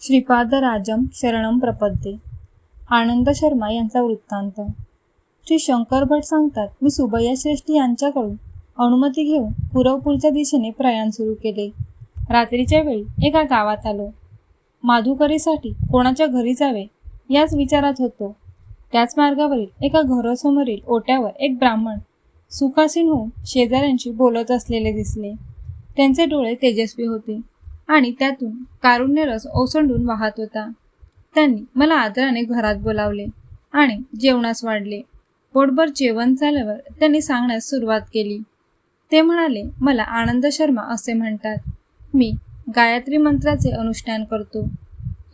श्रीपादराजम शरणम प्रपद्ये. आनंद शर्मा यांचा वृत्तांत. श्री शंकर भट सांगतात मी सुबैया श्रेष्ठी यांच्याकडून अनुमती घेऊन पुरवपूरच्या दिशेने प्रयाण सुरू केले. रात्रीच्या वेळी एका गावात आलो. माधुकरीसाठी कोणाच्या घरी जावे याच विचारात होतो. त्याच मार्गावरील एका घरासमोरील ओट्यावर एक ब्राह्मण सुखासीन होऊन शेजाऱ्यांशी बोलत असलेले दिसले. त्यांचे डोळे तेजस्वी होते. आणि त्यातून कारुण्य रस ओसंडून वाहत होता. त्यांनी मला आदराने घरात बोलावले आणि जेवणास वाढले. पोटभर जेवण झाल्यावर त्यांनी सांगण्यास सुरुवात केली. ते म्हणाले मला आनंद शर्मा असे म्हणतात. मी गायत्री मंत्राचे अनुष्ठान करतो.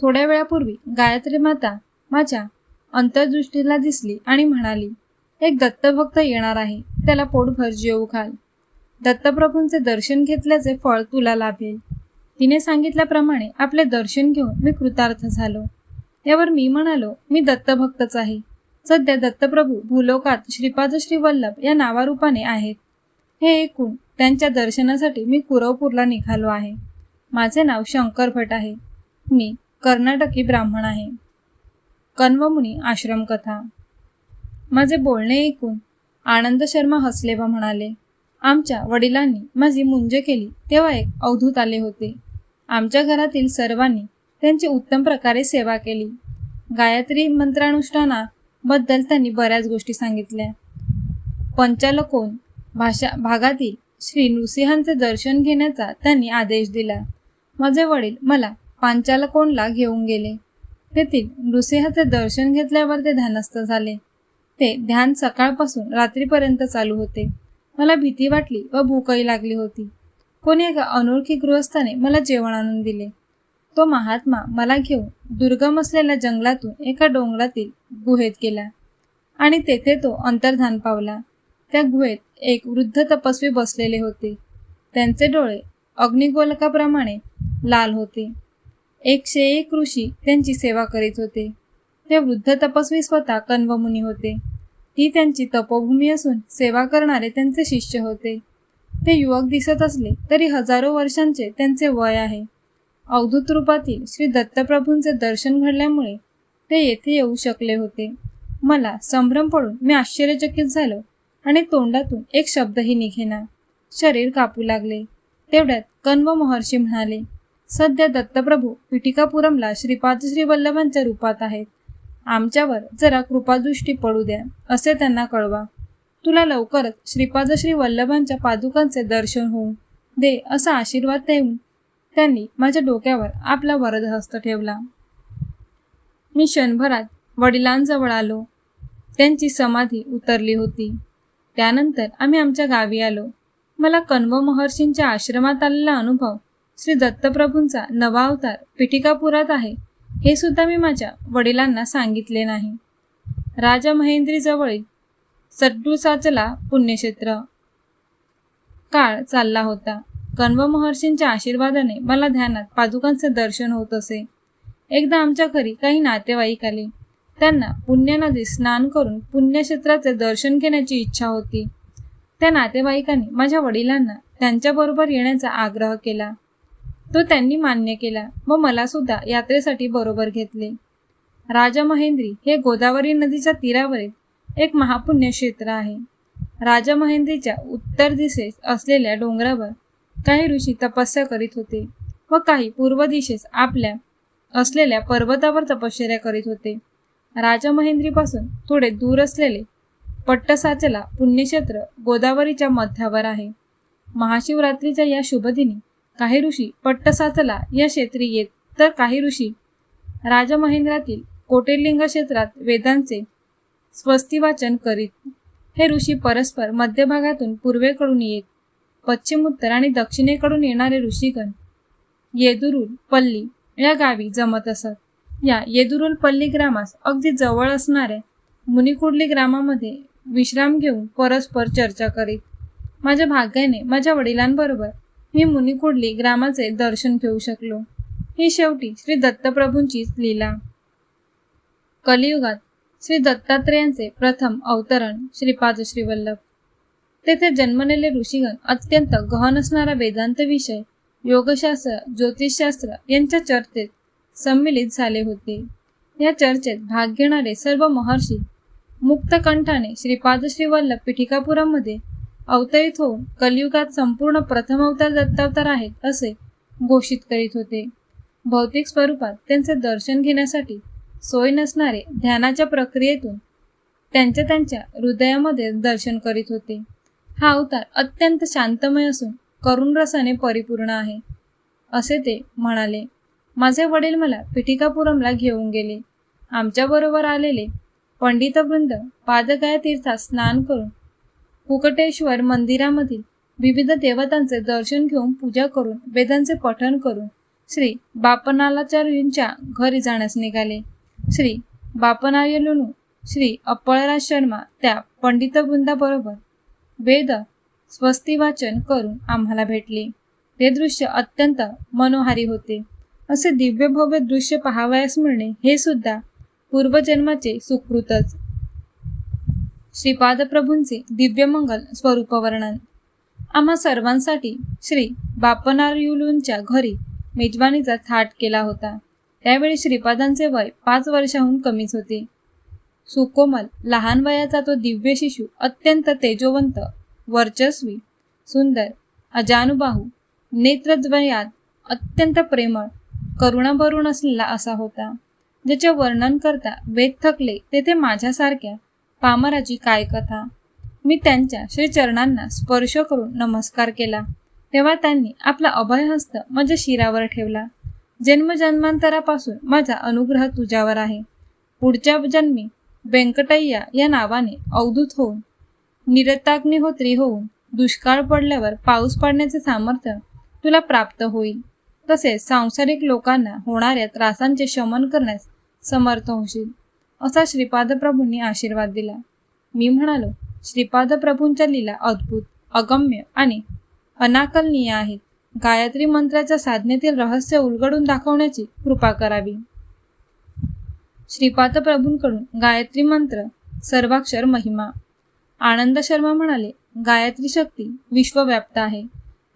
थोड्या वेळापूर्वी गायत्री माता माझ्या अंतर्दृष्टीला दिसली आणि म्हणाली एक दत्तभक्त येणार आहे. त्याला पोटभर जेऊ घाल. दत्तप्रभूंचे दर्शन घेतल्याचे फळ तुला लाभेल. तिने सांगितल्याप्रमाणे आपले दर्शन घेऊन मी कृतार्थ झालो. यावर मी म्हणालो मी दत्तभक्तच आहे सध्या दत्तप्रभू भूलोकात श्रीपाद श्री वल्लभ या नावारूपाने आहेत. हे ऐकून त्यांच्या दर्शनासाठी मी कुरवपूरला निघालो आहे. माझे नाव शंकर भट आहे. मी कर्नाटकी ब्राह्मण आहे. कन्वमुनी आश्रम कथा माझे बोलणे ऐकून आनंद शर्मा हसले व म्हणाले आमच्या वडिलांनी माझी मुंज केली तेव्हा एक अवधूत आले होते. आमच्या घरातील सर्वांनी त्यांची उत्तम प्रकारे सेवा केली. गायत्री मंत्रानुष्ठानाबद्दल त्यांनी बऱ्याच गोष्टी सांगितल्या. पंचालकोन भाषा भागातील श्री नृसिंहांचे दर्शन घेण्याचा त्यांनी आदेश दिला. माझे वडील मला पांचालकोणला घेऊन गेले. तेथील नृसिंहाचे दर्शन घेतल्यावर ते ध्यानस्थ झाले. ते ध्यान सकाळपासून रात्रीपर्यंत चालू होते. मला भीती वाटली व भूकही लागली होती. कोणी एका अनोळखी गृहस्थाने मला जेवण आणून दिले. तो महात्मा मला घेऊन दुर्गम असलेल्या जंगलातून एका डोंगरातील गुहेत गेला आणि तेथे तो अंतर्धान पावला. त्या गुहेत एक वृद्ध तपस्वी बसलेले होते. त्यांचे डोळे अग्निगोलकाप्रमाणे लाल होते. एकशे एक ऋषी त्यांची सेवा करीत होते. ते वृद्ध तपस्वी स्वतः कन्वमुनी होते. ती त्यांची तपोभूमी असून सेवा करणारे त्यांचे शिष्य होते. ते युवक दिसत असले तरी हजारो वर्षांचे त्यांचे वय आहे. अवधूत रूपातील श्री दत्तप्रभूंचे दर्शन घडल्यामुळे ते येथे येऊ शकले होते. मला संभ्रम पडून मी आश्चर्यचकित झालो आणि तोंडातून एक शब्दही निघेना. शरीर कापू लागले. तेवढ्यात कण्व महर्षी म्हणाले सध्या दत्तप्रभू पिटिकापुरमला श्रीपाद श्री वल्लभांच्या रूपात आहेत. आमच्यावर जरा कृपादृष्टी पडू द्या असे त्यांना कळवा. तुला लवकरच श्रीपाद श्री वल्लभांच्या पादुकांचे दर्शन होऊ दे असा आशीर्वाद देऊन त्यांनी माझ्या डोक्यावर आपला वरदहस्त ठेवला. मी क्षणभरात वडिलांजवळ आलो. त्यांची समाधी उतरली होती. त्यानंतर आम्ही आमच्या गावी आलो. मला कण्व महर्षींच्या आश्रमात आलेला अनुभव श्री दत्तप्रभूंचा नवा अवतार पिठिकापुरात आहे हे सुद्धा मी माझ्या वडिलांना सांगितले नाही. राजा महेंद्रीजवळील सड्डूसाचला पुण्यक्षेत्र काळ चालला होता. कण्व महर्षींच्या आशीर्वादाने मला ध्यानात पादुकांचे दर्शन होत असे. एकदा आमच्या घरी काही नातेवाईक आले. त्यांना पुण्य नदीत स्नान करून पुण्यक्षेत्राचे दर्शन घेण्याची इच्छा होती. त्या नातेवाईकांनी माझ्या वडिलांना त्यांच्याबरोबर येण्याचा आग्रह केला. तो त्यांनी मान्य केला. व मला सुद्धा यात्रेसाठी बरोबर घेतले. राजा महेंद्री हे गोदावरी नदीच्या तीरावरील एक महापुण्य क्षेत्र आहे. राजा महेंद्रीच्या उत्तर दिशेस असलेल्या डोंगरावर काही ऋषी तपस्या करीत होते व काही पूर्व दिशेस आपल्या असलेल्या पर्वतावर तपश्चर्या करीत होते. राजा महेंद्रीपासून थोडे दूर असलेले पट्टसाचला पुण्यक्षेत्र गोदावरीच्या मध्यावर आहे. महाशिवरात्रीच्या या शुभदिनी काही ऋषी पट्टसाचला या क्षेत्री येत तर काही ऋषी राजमहेंद्रातील कोटेलिंग क्षेत्रात वेदांचे स्वस्तिवाचन करीत. हे ऋषी परस्पर मध्यभागातून पूर्वेकडून येत पश्चिम उत्तर आणि दक्षिणेकडून येणारे ऋषीगण येदुरुल पल्ली या गावी जमत असत. या येदुरुल पल्ली ग्रामास अगदी जवळ असणाऱ्या मुनिकुडली ग्रामामध्ये विश्राम घेऊन परस्पर चर्चा करीत. माझ्या भाग्याने माझ्या वडिलांबरोबर मी मुनिकुडली ग्रामाचे दर्शन घेऊ शकलो. ही शेवटी श्री दत्तप्रभूंचीच लीला. कलियुगात श्री दत्तात्रेयांचे प्रथम अवतरण श्रीपाद श्रीवल्लभ तेथे जन्मलेले ऋषीगण अत्यंत गहन असणारा वेदांत विषय योगशास्त्र ज्योतिषशास्त्र यांच्या चर्चेत संमिलित झाले होते. या चर्चेत भाग घेणारे सर्व महर्षी मुक्तकंठाने श्रीपाद श्रीवल्लभ पिठिकापुरामध्ये अवतरित होऊन कलियुगात संपूर्ण प्रथम अवतार दत्तावतार आहेत असे घोषित करीत होते. भौतिक स्वरूपात त्यांचे दर्शन घेण्यासाठी सोय नसणारे ध्यानाच्या प्रक्रियेतून त्यांच्या त्यांच्या हृदयामध्ये दर्शन करीत होते. हा अवतार अत्यंत शांतमय असून करुण रसाने परिपूर्ण आहे असे ते म्हणाले. माझे वडील मला पिठिकापुरमला घेऊन गेले. आमच्याबरोबर आलेले पंडितवृंद पादगाया तीर्थात स्नान करून कुकटेश्वर मंदिरामधील विविध देवतांचे दर्शन घेऊन पूजा करून वेदांचे पठण करून श्री बापनालाचार्यूंच्या घरी जाण्यास निघाले. श्री बापनायलुनू श्री अप्पळराज शर्मा त्या पंडितवृंदाबरोबर वेद स्वस्ती वाचन करून आम्हाला भेटले. ते दृश्य अत्यंत मनोहारी होते. असे दिव्य भव्य दृश्य पाहावयास मिळणे हे सुद्धा पूर्वजन्माचे सुकृतच. श्रीपादप्रभूंचे दिव्यमंगल स्वरूप वर्णन आम्हा सर्वांसाठी श्री बापनारयुलूंच्या घरी मेजवानीचा थाट केला होता. त्यावेळी श्रीपादांचे वय पाच वर्षाहून कमीच होते. सुकोमल लहान वयाचा तो दिव्य शिशू अत्यंत तेजोवंत वर्चस्वी सुंदर अजानुबाहू नेत्रद्वयात अत्यंत प्रेमळ करुणाभरून असलेला असा होता. ज्याचे वर्णन करता वेद थकले तेथे माझ्यासारख्या पामराची काय कथा? मी त्यांच्या श्रीचरणांना स्पर्श करून नमस्कार केला. तेव्हा त्यांनी आपला अभयहस्त माझ्या शिरावर ठेवला. जन्मजन्मांतरापासून माझा अनुग्रह तुझ्यावर आहे. पुढच्या जन्मी व्यंकटय्या या नावाने अवधूत होऊन निरताग्निहोत्री होऊन दुष्काळ पडल्यावर पाऊस पडण्याचे सामर्थ्य तुला प्राप्त होईल. तसेच सांसारिक लोकांना होणाऱ्या त्रासांचे शमन करण्यास समर्थ होशील. असा श्रीपाद प्रभूंनी आशीर्वाद दिला. मी म्हणालो श्रीपाद प्रभूंच्या लीला अद्भुत अगम्य आणि अनाकलनीय आहेत. गायत्री मंत्राच्या साधनेतील रहस्य उलगडून दाखवण्याची कृपा करावी. श्रीपाद प्रभूंकडून गायत्री मंत्र सर्वाक्षर महिमा. आनंद शर्मा म्हणाले गायत्री शक्ती विश्वव्याप्त आहे.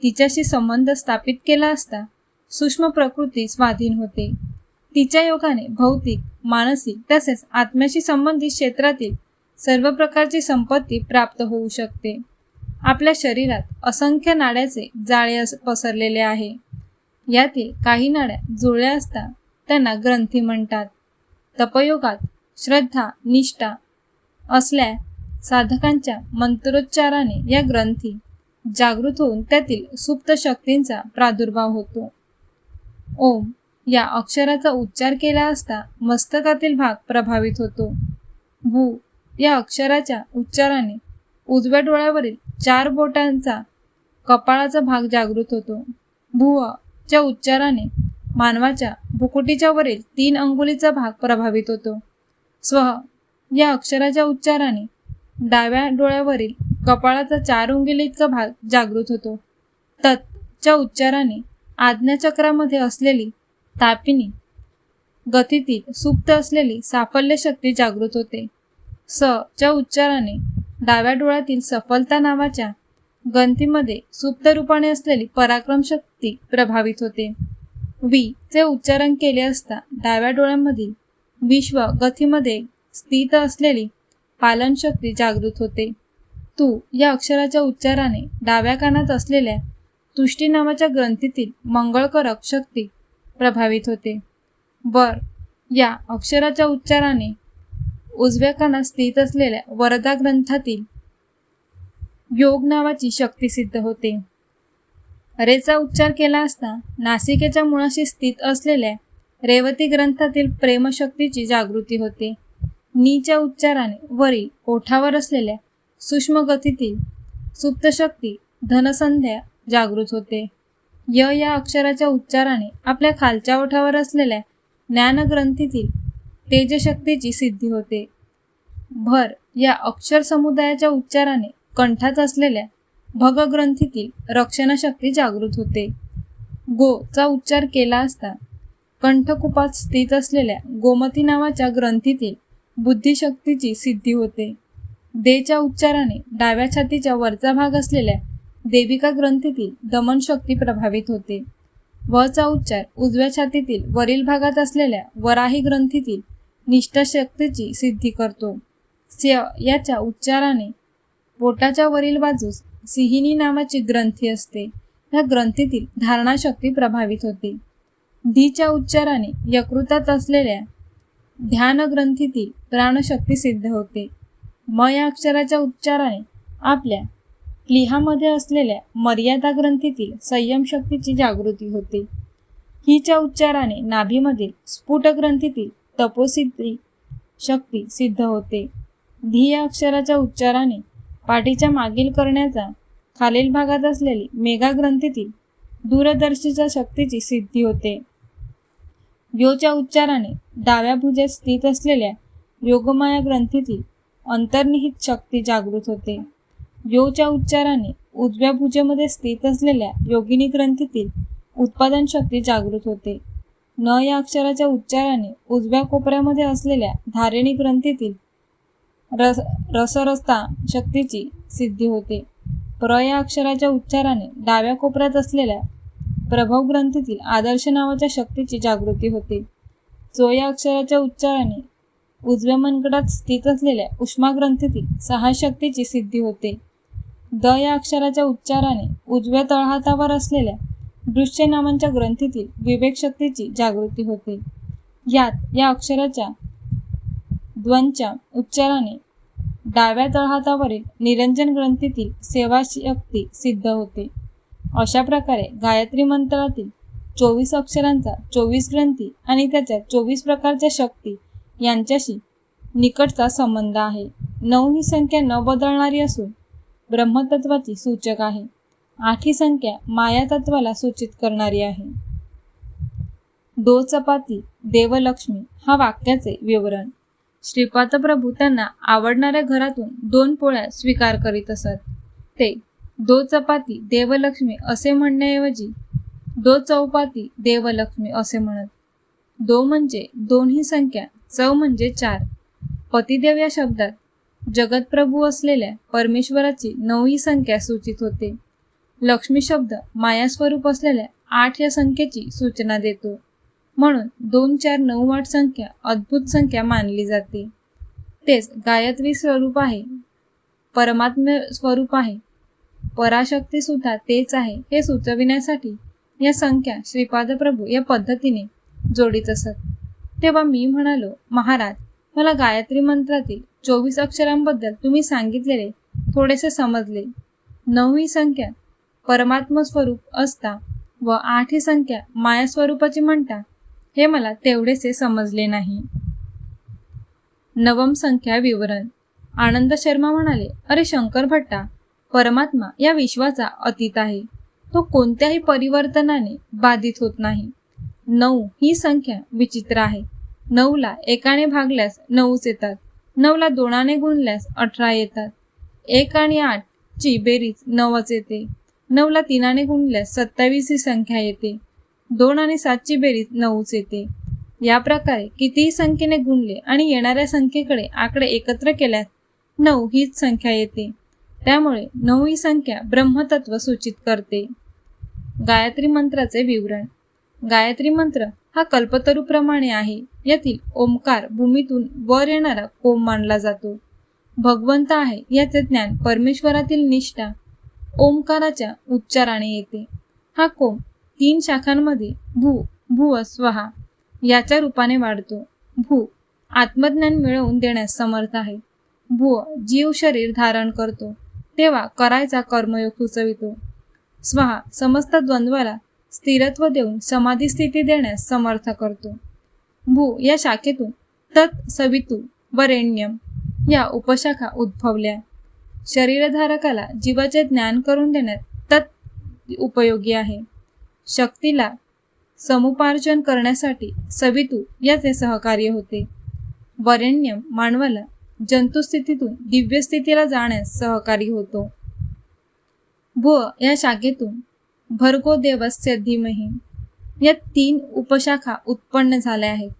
तिच्याशी संबंध स्थापित केला असता सूक्ष्म प्रकृती स्वाधीन होते. तिच्या योगाने भौतिक मानसिक तसेच आत्म्याशी संबंधित क्षेत्रातील सर्व प्रकारची संपत्ती प्राप्त होऊ शकते. आपल्या शरीरात असंख्य नाड्याचे जाळे अस- पसरलेले आहे. यातील काही नाड्या जुळल्या असता त्यांना ग्रंथी म्हणतात. तपयोगात श्रद्धा निष्ठा असल्या साधकांच्या मंत्रोच्चाराने या ग्रंथी जागृत होऊन त्यातील सुप्त शक्तींचा प्रादुर्भाव होतो. ओम या अक्षराचा उच्चार केला असता मस्तकातील भाग प्रभावित होतो. भू या अक्षराच्या उच्चाराने उजव्या डोळ्यावरील चार बोटांचा कपाळाचा भाग जागृत होतो. भुव च्या उच्चाराने मानवाच्या भुकुटीच्या वरील तीन अंगुलीचा भाग प्रभावित होतो. स्वह या अक्षराच्या उच्चाराने डाव्या डोळ्यावरील कपाळाचा चार अंगुलीचा भाग जागृत होतो. तत् च्या उच्चाराने आज्ञाचक्रामध्ये असलेली तापिनी गतीतील सुप्त असलेली साफल्य शक्ती जागृत होते. स. च्या उच्चाराने डाव्या डोळ्यातील सफलता नावाच्या गंतीमध्ये सुप्त रूपाने असलेली पराक्रम शक्ती प्रभावित होते. वी. चे उच्चारण केले असता डाव्या डोळ्यामधील विश्व गतीमध्ये स्थित असलेली पालन शक्ती जागृत होते. तू. या अक्षराच्या उच्चाराने डाव्या कानात असलेल्या तुष्टी नावाच्या ग्रंथीतील मंगळकारक शक्ती प्रभावित होते. वर या अक्षराच्या उच्चाराने उजव्या कानात स्थित असलेल्या वरदा ग्रंथातील योग नावाची शक्ती सिद्ध होते. रेचा उच्चार केला असता नासिकेच्या मुळाशी स्थित असलेल्या रेवती ग्रंथातील प्रेमशक्तीची जागृती होते. नीच्या उच्चाराने वरील ओठावर असलेल्या सूक्ष्म गतीतील सुप्तशक्ती धनसंध्या जागृत होते. य या अक्षराच्या उच्चाराने आपल्या खालच्या ओठावर असलेल्या ज्ञानग्रंथीतील तेजशक्तीची सिद्धी होते. भर या अक्षर समुदायाच्या उच्चाराने कंठात असलेल्या भगग्रंथीतील रक्षणशक्ती जागृत होते. गो चा उच्चार केला असता कंठकुपात स्थित असलेल्या गोमती नावाच्या ग्रंथीतील बुद्धिशक्तीची सिद्धी होते. देच्या उच्चाराने डाव्या छातीच्या वरचा भाग असलेल्या देविका ग्रंथीतील दमनशक्ती प्रभावित होते. वचा उच्चार उजव्या छातीतील वरील भागात असलेल्या वराही ग्रंथीतील निष्ठाशक्तीची सिद्धी करतो. स्य याच्या उच्चाराने पोटाच्या वरील बाजूस सिहिनी नावाची ग्रंथी असते. या ग्रंथीतील धारणाशक्ती प्रभावित होते. धीच्या उच्चाराने यकृतात असलेल्या ध्यान ग्रंथीतील प्राणशक्ती सिद्ध होते. म या अक्षराच्या उच्चाराने आपल्या लिहामध्ये असलेल्या मर्यादा ग्रंथीतील संयम शक्तीची जागृती होते. हिच्या उच्चाराने नाभीमधील स्फुट ग्रंथीतील तपोसिद्धी शक्ती सिद्ध होते. धी या अक्षराच्या उच्चाराने पाठीच्या मागील करण्याचा खालील भागात असलेली मेघा ग्रंथीतील दूरदर्शीच्या शक्तीची सिद्धी होते. योच्या उच्चाराने डाव्या भुजेत स्थित असलेल्या योगमाया ग्रंथीतील अंतर्निहित शक्ती जागृत होते. योच्या उच्चाराने उजव्या भुजेमध्ये स्थित असलेल्या योगिनी ग्रंथीतील उत्पादन शक्ती जागृत होते. न या अक्षराच्या उच्चाराने उजव्या कोपऱ्यामध्ये असलेल्या धारिणी ग्रंथीतील रस रसरस्ता शक्तीची सिद्धी होते. प्र या अक्षराच्या उच्चाराने डाव्या कोपऱ्यात असलेल्या प्रभव ग्रंथीतील आदर्श नावाच्या शक्तीची जागृती होते. चो या अक्षराच्या उच्चाराने उजव्या मनगटात स्थित असलेल्या उष्मा ग्रंथीतील सहा शक्तीची सिद्धी होते. द या अक्षराच्या उच्चाराने उजव्या तळहातावर असलेल्या दृश्य नामांच्या ग्रंथीतील विवेकशक्तीची जागृती होते. यात या अक्षराच्या द्वंच्या उच्चाराने डाव्या तळहातावरील निरंजन ग्रंथीतील सेवा शक्ती सिद्ध होते. अशा प्रकारे गायत्री मंत्रातील चोवीस अक्षरांचा चोवीस ग्रंथी आणि त्याच्या चोवीस प्रकारच्या शक्ती यांच्याशी निकटचा संबंध आहे. नऊ ही संख्या न बदलणारी असून ब्रह्मतत्वाची सूचक आहे. आठ ही संख्या मायातत्वाला सूचित करणारी आहे. दो चपाती देवलक्ष्मी हा वाक्याचे विवरण. श्रीपाद प्रभू त्यांना आवडणाऱ्या घरातून दोन पोळ्या स्वीकार करीत असत. ते दो चपाती देवलक्ष्मी असे म्हणण्याऐवजी दो चौपाती देवलक्ष्मी असे म्हणत. दो म्हणजे दोन्ही संख्या चव म्हणजे चार. पतिदेव या शब्दात जगतप्रभू असलेल्या परमेश्वराची नऊ संख्या सूचित होते. लक्ष्मी शब्द मायास्वरूप असलेल्या आठ या संख्येची सूचना देतो. म्हणून दोन चार नऊ आठ संख्या अद्भुत संख्या मानली जाते. तेच गायत्री स्वरूप आहे. परमात्म स्वरूप आहे. पराशक्ती सुद्धा तेच आहे हे सुचविण्यासाठी या संख्या श्रीपाद प्रभू या पद्धतीने जोडीत असत. तेव्हा मी म्हणालो महाराज मला गायत्री मंत्रातील चोवीस अक्षरांबद्दल तुम्ही सांगितलेले थोडेसे समजले. नऊ ही संख्या परमात्म स्वरूप असता व आठ ही संख्या माया स्वरूपाची म्हणता हे मला तेवढेसे समजले नाही. नवम संख्या विवरण. आनंद शर्मा म्हणाले अरे शंकर भट्टा परमात्मा या विश्वाचा अतीत आहे. तो कोणत्याही परिवर्तनाने बाधित होत नाही. नऊ ही संख्या विचित्र आहे. नऊला एकाने भागल्यास नऊच येतात. नऊला दोनाने गुणल्यास अठरा येतात. एक आणि आठ ची बेरीज नवच येते. नऊला तीनाने गुणल्यास सत्तावीस ही संख्या येते. दोन आणि सातची बेरीज नऊच येते. या प्रकारे कितीही संख्येने गुणले आणि येणाऱ्या संख्येकडे आकडे एकत्र केल्यास नऊ हीच संख्या येते. त्यामुळे नऊ ही संख्या ब्रह्मतत्व सूचित करते. गायत्री मंत्राचे विवरण. गायत्री मंत्र हा कल्पतरूप्रमाणे आहे. यातील ओंकार भूमीतून वर येणारा कोम मानला जातो. भगवंत आहे याचे ज्ञान परमेश्वरातील निष्ठा ओंकाराच्या उच्चाराने येते. हा कोम तीन शाखांमध्ये भू भू स्वहा याच्या रूपाने वाढतो. भू आत्मज्ञान मिळवून देण्यास समर्थ आहे. भू जीव शरीर धारण करतो. तेव्हा करायचा कर्मयोग सुचवितो. स्वहा समस्त द्वंद्वाला स्थिरत्व देऊन समाधी स्थिती देण्यास समर्थ करतो. भू या शाखेतून तत् सवितू व रेण्यम या उपशाखा उद्भवल्या. शरीरधारकाला जीवाचे ज्ञान करून देण्यात तत् उपयोगी आहे. शक्तीला समुपार्जन करण्यासाठी सवितू याचे सहकार्य होते. वरेण्यम मानवाला जंतुस्थितीतून दिव्यस्थितीला जाण्यास सहकारी होतो. भुव या शाखेतून भर्गो देवस्य धीमही. या तीन उपशाखा उत्पन्न झाल्या आहेत.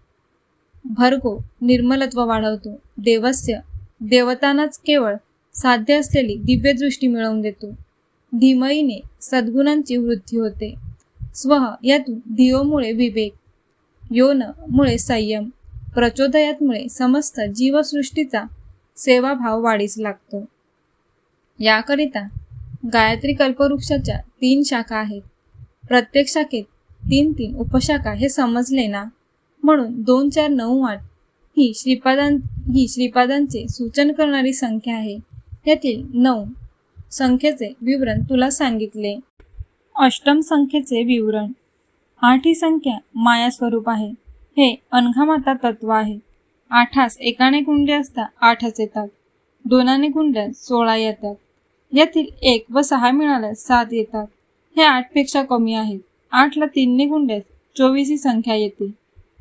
भर्गो निर्मलत्व वाढवतो. देवस्य देवतांनाच केवळ साध्य असलेली दिव्यदृष्टी मिळवून देतो. धीमईने सद्गुणांची वृद्धी होते. स्व यातून धियोमुळे विवेक योन मुळे संयम प्रचोदयातमुळे समस्त जीवसृष्टीचा सेवाभाव वाढीस लागतो. याकरिता गायत्री कल्पवृक्षाच्या तीन शाखा आहेत. प्रत्येक शाखेत तीन तीन उपशाखा हे समजले ना? म्हणून दोन चार नऊ आठ ही श्रीपादां ही श्रीपादांचे सूचन करणारी संख्या आहे. यातील नऊ संख्येचे विवरण तुला सांगितले. अष्टम संख्येचे विवरण. आठ ही संख्या माया स्वरूप आहे. हे अनघामाता तत्व आहे. आठास एकाने कुंडे असता आठच येतात. दोनाने कुंड्या सोळा येतात. यातील एक व सहा मिळाल्यास सात येतात. हे आठपेक्षा कमी आहेत. आठला तीनने गुंड्यात चोवीस ही संख्या येते.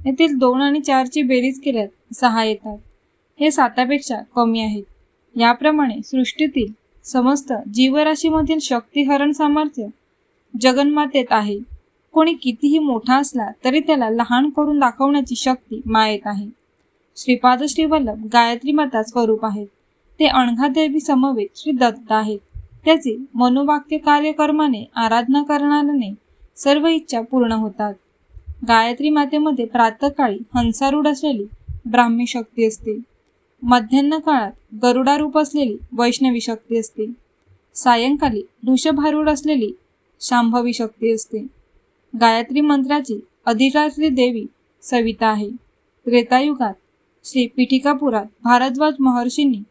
यातील दोन आणि चारची बेरीज केल्यास सहा येतात. हे सातापेक्षा कमी आहेत. याप्रमाणे सृष्टीतील समस्त जीवराशीमधील शक्तिहरण सामर्थ्य जगन्मातेत आहे. कोणी कितीही मोठा असला तरी त्याला लहान करून दाखवण्याची शक्ती मायेत आहे. श्रीपाद श्रीवल्लभ गायत्री माता स्वरूप आहेत. ते अणघादेवी समवेत श्री दत्त आहेत. त्याची मनोवाक्य कार्यकर्माने आराधना करणाऱ्याने सर्व इच्छा पूर्ण होतात. गायत्री मातेमध्ये प्रातःकाळी हंसारूढ असलेली ब्राह्मी शक्ती असते. मध्यान्ह काळात गरुडारूप असलेली वैष्णवी शक्ती असते. सायंकाळी ऋषभारूढ असलेली शांभवी शक्ती असते. गायत्री मंत्राची अधिरात्री देवी सविता आहे. त्रेतायुगात श्री पिठिकापुरात भारद्वाज महर्षींनी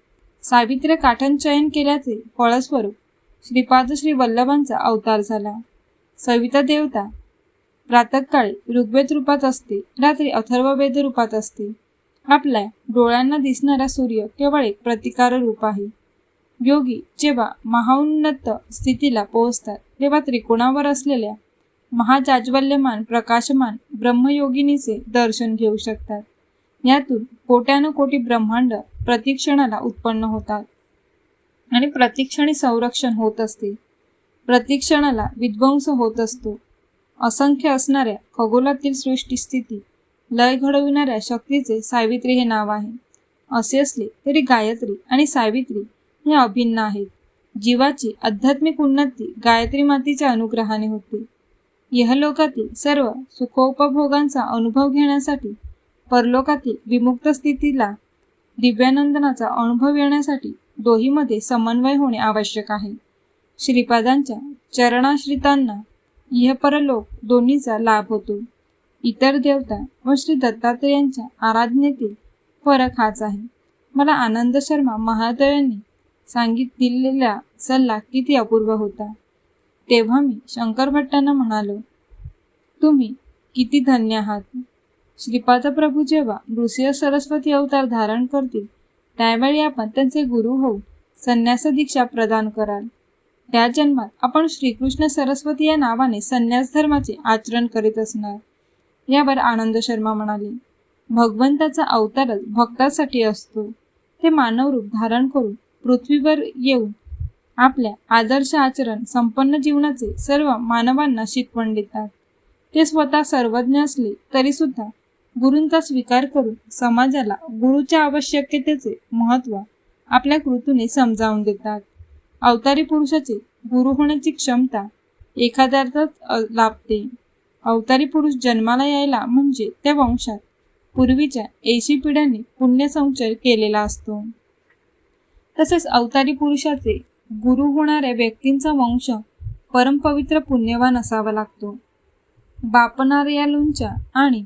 सावित्र्य काठन चयन केल्याचे फळस्वरूप श्रीपाद श्री वल्लभांचा अवतार झाला. सविता देवता प्रातकाळी ऋग्वेद रूपात असते रात्री अथर्ववेद रूपात असते. आपल्या डोळ्यांना दिसणारा सूर्य केवळ एक प्रतिकार रूप आहे. योगी जेव्हा महाउन्नत स्थितीला पोहोचतात तेव्हा त्रिकोणावर असलेल्या महाजाज्वल्यमान प्रकाशमान ब्रह्मयोगिनीचे दर्शन घेऊ शकतात. यातून कोट्यानं कोटी ब्रह्मांड प्रतिक्षणाला उत्पन्न होतात. आणि प्रतिक्षणी संरक्षण होत असते. प्रतिक्षणाला विध्वंस होत असतो. असंख्य असणाऱ्या खगोलातील सृष्टी स्थिती लय घडविणाऱ्या शक्तीचे सावित्री हे नाव आहे. असे असले तरी गायत्री आणि सावित्री हे अभिन्न आहेत. जीवाची आध्यात्मिक उन्नती गायत्री मातीच्या अनुग्रहाने होते. यहलोकातील सर्व सुखोपभोगांचा अनुभव घेण्यासाठी परलोकातील विमुक्त स्थितीला दिव्यानंदनाचा अनुभव येण्यासाठी दोहीमध्ये समन्वय होणे आवश्यक आहे. श्रीपादांच्या चरणाश्रितांना इहपरलोक दोन्हीचा लाभ होतो. इतर देवता व श्री दत्तात्रेयांच्या आराधनेतील फरक हाच आहे. मला आनंद शर्मा महादयांनी सांगित दिलेला सल्ला किती अपूर्व होता. तेव्हा मी शंकर भट्टांना म्हणालो तुम्ही किती धन्य आहात. श्रीपाद प्रभू जेव्हा नृसिंह सरस्वती अवतार धारण करतील त्यावेळी आपण त्यांचे गुरु होऊ संन्यास दीक्षा प्रदान कराल. त्या जन्मात आपण श्रीकृष्ण सरस्वती या नावाने संन्यास धर्माचे आचरण करीत असणार. यावर आनंद शर्मा म्हणाले भगवंताचा अवतारच भक्तासाठी असतो. ते मानवरूप धारण करून पृथ्वीवर येऊन आपल्या आदर्श आचरण संपन्न जीवनाचे सर्व मानवांना शिकवण देतात. ते स्वतः सर्वज्ञ असले तरी सुद्धा गुरूंचा स्वीकार करून समाजाला गुरुच्या आवश्यकतेचे महत्त्व आपल्या कृतीने समजावून देतात. अवतारी पुरुषाचे गुरु होण्याची क्षमता एखाद्यातच लाभते. अवतारी पुरुष जन्माला यायला म्हणजे त्या वंशात पूर्वीच्या ऐशी पिढ्यांनी पुण्यसंचय केलेला असतो. तसेच अवतारी पुरुषाचे गुरु होणाऱ्या व्यक्तींचा वंश परमपवित्र पुण्यवान असावा लागतो. बापनार्यालूंच्या आणि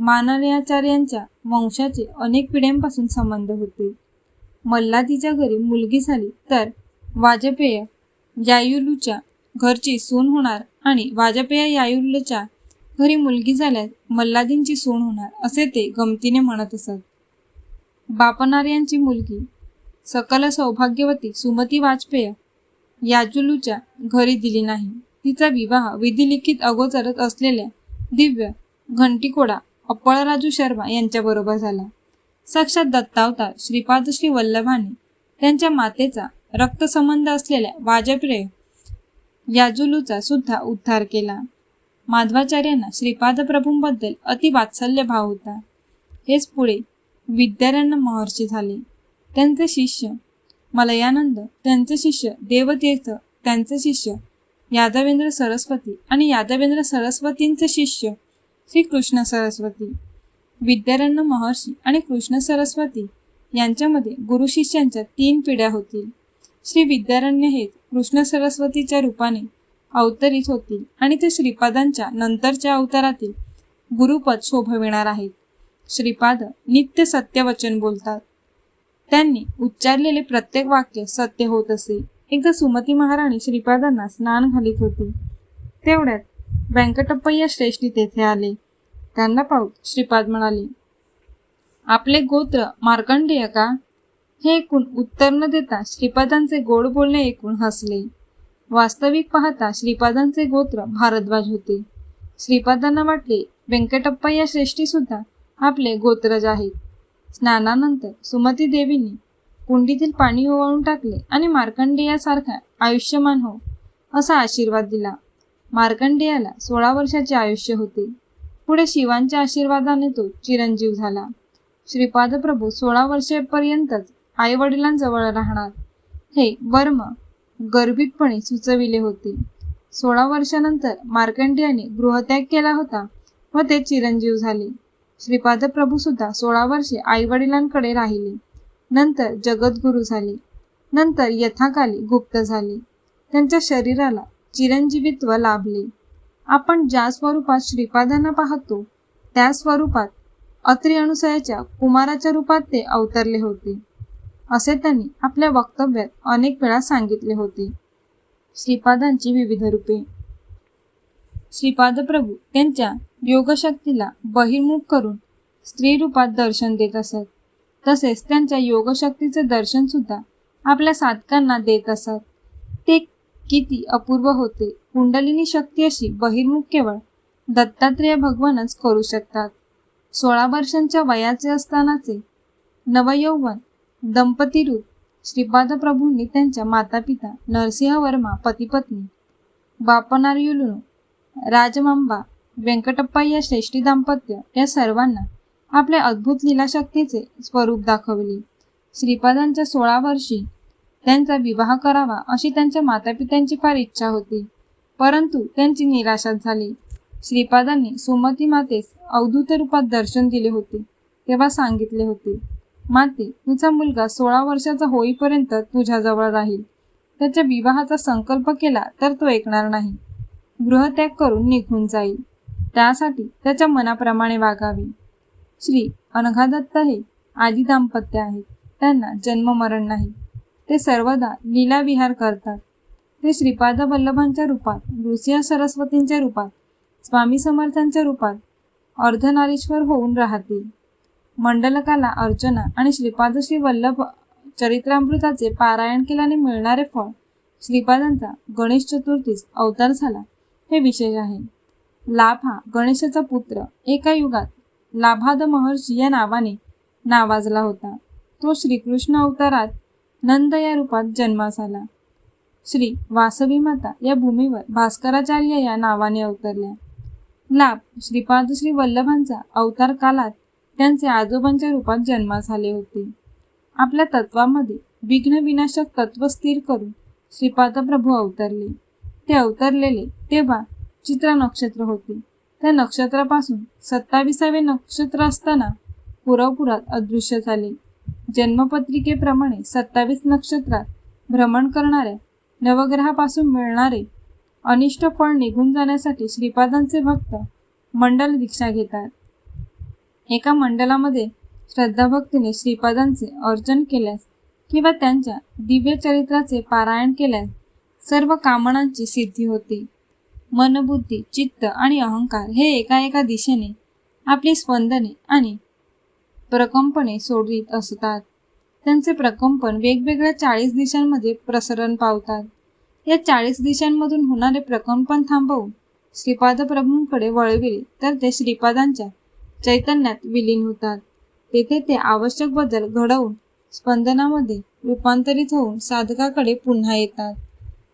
मानर्याचार्यांच्या वंशाचे अनेक पिढ्यांपासून संबंध होते. मल्लादीच्या घरी मुलगी झाली तर वाजपेय यायुलूच्या घरची सून होणार आणि वाजपेय यायुलूच्या घरी मुलगी झाल्यास मल्लादींची सून होणार असे ते गमतीने म्हणत असत. बापनार्यांची मुलगी सकल सौभाग्यवती सुमती वाजपेय याजुलूच्या घरी दिली नाही. तिचा विवाह विधिलिखित अगोदरच असलेल्या दिव्य घंटीकोडा अप्पळराजू शर्मा यांच्याबरोबर झाला. साक्षात दत्तावतार श्रीपाद श्री वल्लभाने त्यांच्या मातेचा रक्तसंबंध असलेल्या वाजपेय याजुलूचा सुद्धा उद्धार केला. माधवाचार्यांना श्रीपाद प्रभूंबद्दल भाव होता. हेच पुढे विद्यारांना महर्षी झाले. त्यांचे शिष्य मलयानंद त्यांचे शिष्य देवतीर्थ त्यांचे शिष्य यादवेंद्र सरस्वती आणि यादवेंद्र सरस्वतींचे शिष्य श्री कृष्ण सरस्वती. विद्यारण्य महर्षी आणि कृष्ण सरस्वती यांच्यामध्ये गुरु शिष्यांच्या तीन पिढ्या होतील. श्री विद्यारण्य हे कृष्ण सरस्वतीच्या रूपाने अवतरित होतील आणि ते श्रीपादांच्या नंतरच्या अवतारातील गुरुपद शोभविणार आहेत. श्रीपाद नित्य सत्यवचन बोलतात. त्यांनी उच्चारलेले प्रत्येक वाक्य सत्य होत असे. एकदा सुमती महाराणी श्रीपादांना स्नान घालीत होती. तेवढ्यात व्यंकटप्पय्या श्रेष्ठी तेथे आले. त्यांना पाहून श्रीपाद म्हणाले आपले गोत्र मार्कंडेय का? हे ऐकून उत्तर न देता श्रीपादांचे गोड बोलणे ऐकून हसले. वास्तविक पाहता श्रीपादांचे गोत्र भारद्वाज होते. श्रीपादांना वाटले व्यंकटप्पय्या श्रेष्ठी सुद्धा आपले गोत्रज आहेत. स्नानानंतर सुमती देवीने कुंडीतील पाणी ओवाळून टाकले आणि मार्कंडेयासारखा आयुष्यमान हो असा आशीर्वाद दिला. मार्कंडेयाला सोळा वर्षाचे आयुष्य होते. पुढे शिवांच्या आशीर्वादाने तो चिरंजीव झाला. श्रीपाद प्रभू सोळा वर्षेपर्यंतच आई वडिलांजवळ राहणार. हे वर्म गर्भितपणे सुचविले होते. सोळा वर्षानंतर मार्कंडेयाने गृहत्याग केला होता व ते चिरंजीव झाले. श्रीपाद प्रभू सुद्धा सोळा वर्षे आई वडिलांकडे राहिले. नंतर जगद्गुरू झाले. नंतर यथाकाली गुप्त झाले. त्यांच्या शरीराला चिरंजीवित्व लाभले. आपण ज्या स्वरूपात श्रीपादांना पाहतो त्या स्वरूपात अत्रि अनुसयाच्या कुमाराच्या रूपात ते अवतरले होते. असे त्यांनी आपल्या वक्तव्यात अनेक वेळा सांगितले होते. श्रीपादांची विविध रूपे. श्रीपाद प्रभू त्यांच्या योगशक्तीला बहिर्मुख करून स्त्री रूपात दर्शन देत असत. तसेच त्यांच्या योगशक्तीचे दर्शन सुद्धा आपल्या साधकांना देत असत. किती अपूर्व होते. कुंडलिनी शक्ती अशी बहिर्मुख केवळ दत्तात्रेय भगवानच करू शकतात. सोळा वर्षांच्या वयाचे असतानाचे नवयौवन दंपतीरूप श्रीपाद प्रभूंनी त्यांच्या मातापिता नरसिंह वर्मा पतीपत्नी बापनार्युलू राजमांबा व्यंकटप्पा या श्रेष्ठी दाम्पत्य या सर्वांना आपल्या अद्भुत लीलाशक्तीचे स्वरूप दाखवले. श्रीपादांच्या सोळा वर्षी त्यांचा विवाह करावा अशी त्यांच्या मातापित्यांची फार इच्छा होती. परंतु त्यांची निराशा झाली. श्रीपादांनी सुमती मातेस अवधूत रूपात दर्शन दिले होते तेव्हा सांगितले होते माते तुझा मुलगा सोळा वर्षाचा होईपर्यंत तुझ्याजवळ राहील. त्याच्या विवाहाचा संकल्प केला तर तो ऐकणार नाही. गृहत्याग करून निघून जाईल. त्यासाठी त्याच्या मनाप्रमाणे वागावे. श्री अनघादत्त हे आदी दाम्पत्य आहेत. त्यांना जन्म मरण नाही. ते सर्वदा लीला विहार करतात. ते श्रीपाद वल्लभांच्या रूपात नृसिंह सरस्वतींच्या रूपात स्वामी समर्थांच्या रूपात अर्धनारीश्वर होऊन राहतील. मंडलकाला अर्चना आणि श्रीपाद श्री वल्लभ चरित्रामृताचे पारायण केल्याने मिळणारे फळ श्रीपादांचा गणेश चतुर्थीस अवतार झाला हे विशेष आहे. लाभ हा गणेशाचा पुत्र एका युगात लाभाद महर्षी या नावाने नावाजला होता. तो श्रीकृष्ण अवतारात नंद या रूपात जन्मास आला. श्री वासवी माता या भूमीवर भास्कराचार्य या नावाने अवतरल्या. लाभ श्रीपाद श्री वल्लभांचा अवतार कालात त्यांचे आजोबांच्या रूपात जन्मास आले होते. आपल्या तत्वामध्ये विघ्न विनाशक तत्व स्थिर करून श्रीपाद प्रभू अवतरले. ते अवतरलेले तेव्हा चित्रा नक्षत्र होते. त्या नक्षत्रापासून सत्ताविसावे नक्षत्र असताना पुरापुरात अदृश्य झाले. जन्मपत्रिकेप्रमाणे सत्तावीस नक्षत्रात भ्रमण करणाऱ्या नवग्रहापासून मिळणारे अनिष्ट फळ निघून जाण्यासाठी श्रीपादांचे भक्त मंडल दीक्षा घेतात. एका मंडलामध्ये श्रद्धाभक्तीने श्रीपादांचे अर्चन केल्यास किंवा त्यांच्या दिव्य चरित्राचे पारायण केल्यास सर्व कामनांची सिद्धी होते. मनबुद्धी चित्त आणि अहंकार हे एका एका दिशेने आपली स्पंदने आणि प्रकंपने सोडित असतात. त्यांचे प्रकंपन वेगवेगळ्या चाळीस दिशांमध्ये प्रसरण पावतात. या चाळीस दिशांमधून होणारे प्रकंपन थांबवून श्रीपाद प्रभूंकडे वळविले तर ते श्रीपादांच्या चैतन्यात विलीन होतात. तेथे ते आवश्यक बदल घडवून स्पंदनामध्ये रूपांतरित होऊन साधकाकडे पुन्हा येतात.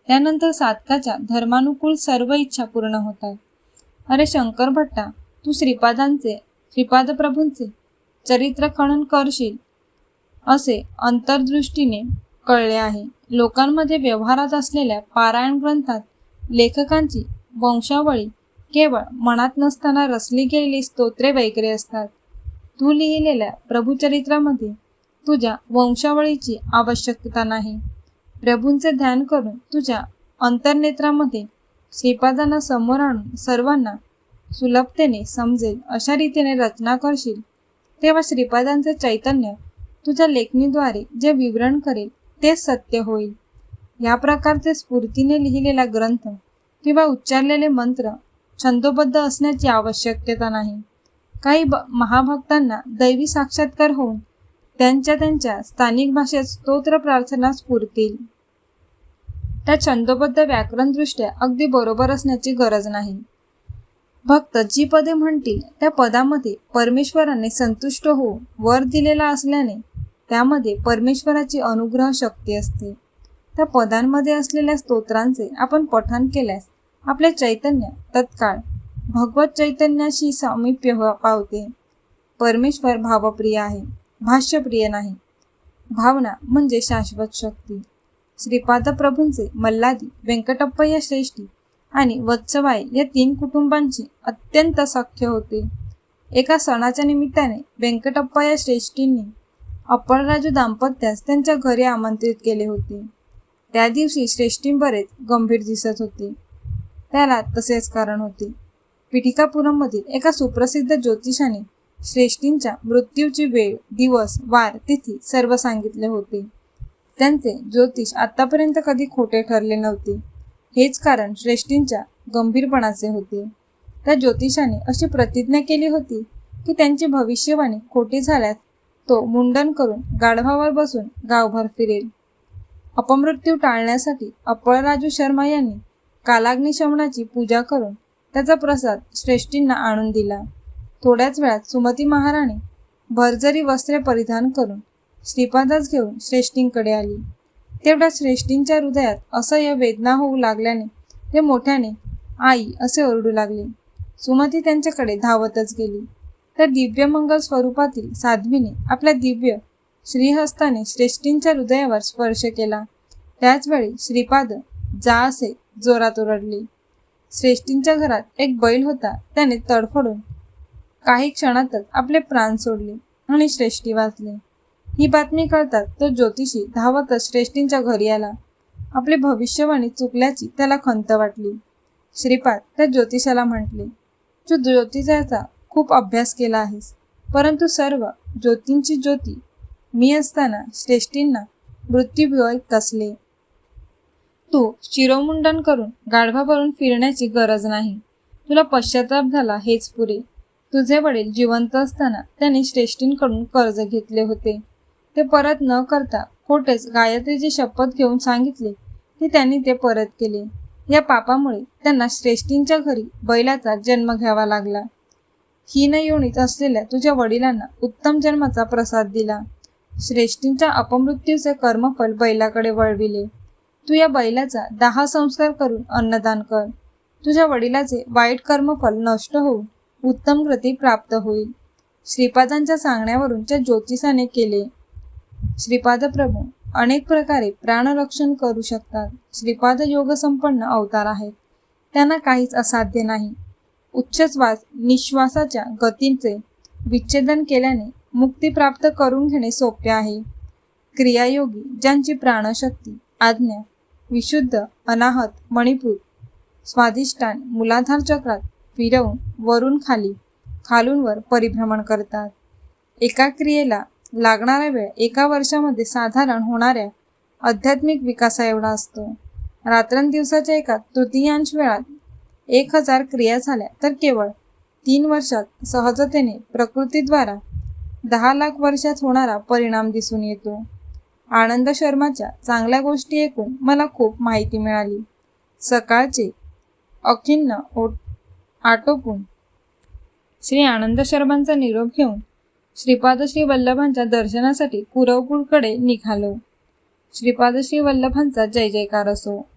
त्यानंतर साधकाच्या धर्मानुकूल सर्व इच्छा पूर्ण होतात. अरे शंकर भट्टा तू श्रीपादांचे श्रीपाद प्रभूंचे चरित्र खणन करशील असे अंतर्दृष्टीने कळले आहे. लोकांमध्ये व्यवहारात असलेल्या पारायण ग्रंथात लेखकांची वंशावळी केवळ मनात नसताना रचली गेलेली स्तोत्रे वगैरे असतात. तू लिहिलेल्या प्रभुचरित्रामध्ये तुझ्या वंशावळीची आवश्यकता नाही. प्रभूंचे ध्यान करून तुझ्या अंतर्नेत्रामध्ये श्रीपादांना समोर आणून सर्वांना सुलभतेने समजेल अशा रीतीने रचना करशील तेव्हा श्रीपादांचे चैतन्य तुझ्या लेखणीद्वारे जे विवरण करेल तेच सत्य होईल. या प्रकारचे स्फूर्तीने लिहिलेला ग्रंथ किंवा उच्चारलेले मंत्र छंदोबद्ध असण्याची आवश्यकता नाही. काही ब महाभक्तांना दैवी साक्षात्कार होऊन त्यांच्या त्यांच्या स्थानिक भाषेत स्तोत्र प्रार्थना स्फुरतील. त्या छंदोबद्ध व्याकरणदृष्ट्या अगदी बरोबर असण्याची गरज नाही. भक्त जी पदे म्हणतील त्या पदामध्ये परमेश्वराने संतुष्ट होऊन वर दिलेला असल्याने त्यामध्ये परमेश्वराची अनुग्रह शक्ती असते. त्या पदांमध्ये असलेल्या स्तोत्रांचे आपण पठण केल्यास आपले चैतन्य तत्काळ भगवत चैतन्याशी सामीप्य पावते. परमेश्वर भावप्रिय आहे भाष्यप्रिय नाही. भावना म्हणजे शाश्वत शक्ती. श्रीपाद प्रभूंचे मल्लादी व्यंकटप्पय्या श्रेष्ठी आणि वत्सबाई या तीन कुटुंबांची अत्यंत सख्य होते. एका सणाच्या निमित्ताने व्यंकटप्पा या श्रेष्ठींनी अप्पळराजू दाम्पत्यास त्यांच्या घरी आमंत्रित केले होते. त्या दिवशी श्रेष्ठी बरेच गंभीर दिसत होते. त्याला तसेच कारण होते. पिठिकापुरममधील एका सुप्रसिद्ध ज्योतिषाने श्रेष्ठींच्या मृत्यूची वेळ दिवस वार तिथी सर्व सांगितले होते. त्यांचे ज्योतिष आतापर्यंत कधी खोटे ठरले नव्हते. हेच कारण श्रेष्ठींच्या गंभीरपणाचे होते. त्या ज्योतिषाने अशी प्रतिज्ञा केली होती की त्यांची भविष्यवाणी खोटी झाल्यास तो मुंडन करून गाढवावर बसून गावभर फिरेल. अपमृत्यू टाळण्यासाठी अप्पळराजू शर्मा यांनी कालाग्निशमनाची पूजा करून त्याचा प्रसाद श्रेष्ठींना आणून दिला. थोड्याच वेळात सुमती महाराणी भरजरी वस्त्रे परिधान करून श्रीपादच घेऊन श्रेष्ठींकडे आली. तेवढ्या श्रेष्ठींच्या हृदयात असह्य वेदना होऊ लागल्याने ते मोठ्याने आई असे ओरडू लागले. सुमती त्यांच्याकडे धावतच गेली. तर दिव्यमंगल स्वरूपातील साध्वीने आपल्या दिव्य श्रीहस्ताने श्रेष्ठींच्या हृदयावर स्पर्श केला. त्याचवेळी श्रीपाद जा असे जोरात ओरडले. श्रेष्ठींच्या घरात एक बैल होता त्याने तडफडून काही क्षणातच आपले प्राण सोडले आणि श्रेष्ठी वाचले. ही बातमी कळतात तो ज्योतिषी धावतच श्रेष्ठींच्या घरी आला. आपली भविष्यवाणी चुकल्याची त्याला खंत वाटली. श्रीपाद त्या ज्योतिषाला म्हटले तू ज्योतिषाचा खूप अभ्यास केला आहेस परंतु सर्व ज्योतींची ज्योती मी असताना श्रेष्ठींना मृत्यूभय कसले? तू शिरोमुंडन करून गाढवा भरून फिरण्याची गरज नाही. तुला पश्चाताप झाला हेच पुरे. तुझे वडील जिवंत असताना त्यांनी श्रेष्ठींकडून कर्ज घेतले होते. ते परत न करता खोटेच गायत्रीची शपथ घेऊन सांगितले की त्यांनी ते परत केले. या पापामुळे त्यांना श्रेष्ठींच्या घरी बैलाचा जन्म घ्यावा लागला. हीन योनीत असलेल्या तुझ्या वडिलांना उत्तम जन्माचा प्रसाद दिला. श्रेष्ठींच्या अपमृत्यूचे कर्मफल बैलाकडे वळविले. तू या बैलाचा दहा संस्कार करून अन्नदान कर. तुझ्या वडिलाचे वाईट कर्मफल नष्ट होऊन उत्तम गती प्राप्त होईल. श्रीपादांच्या सांगण्यावरून त्या ज्योतिषाने केले. श्रीपाद प्रभू अनेक प्रकारे प्राणरक्षण करू शकतात. श्रीपाद योगसंपन्न अवतार आहेत. त्यांना काहीच असाध्य नाही. उच्च श्वास निश्वासाच्या गतींचे विच्छेदन केल्याने मुक्ती प्राप्त करून घेणे सोपे आहे. क्रियायोगी ज्यांची प्राणशक्ती आज्ञा विशुद्ध अनाहत मणिपूर स्वादिष्टान मुलाधार चक्रात फिरवून वरून खाली खालूनवर परिभ्रमण करतात. एका क्रियेला लागणारा वेळ एका वर्षामध्ये साधारण होणाऱ्या आध्यात्मिक विकासा एवढा असतो. रात्रंदिवसाच्या एका तृतीयांश वेळात एक हजार क्रिया झाल्या तर केवळ तीन वर्षात सहजतेने प्रकृतीद्वारा दहा लाख वर्षात होणारा परिणाम दिसून येतो. आनंद शर्माच्या चांगल्या गोष्टी ऐकून मला खूप माहिती मिळाली. सकाळचे अखिन्न ओट आटोपून श्री आनंद शर्मांचा निरोप घेऊन श्रीपाद श्री वल्लभांच्या दर्शनासाठी कुरवपूरकडे निघालो. श्रीपाद श्री वल्लभांचा जय जयकार असो.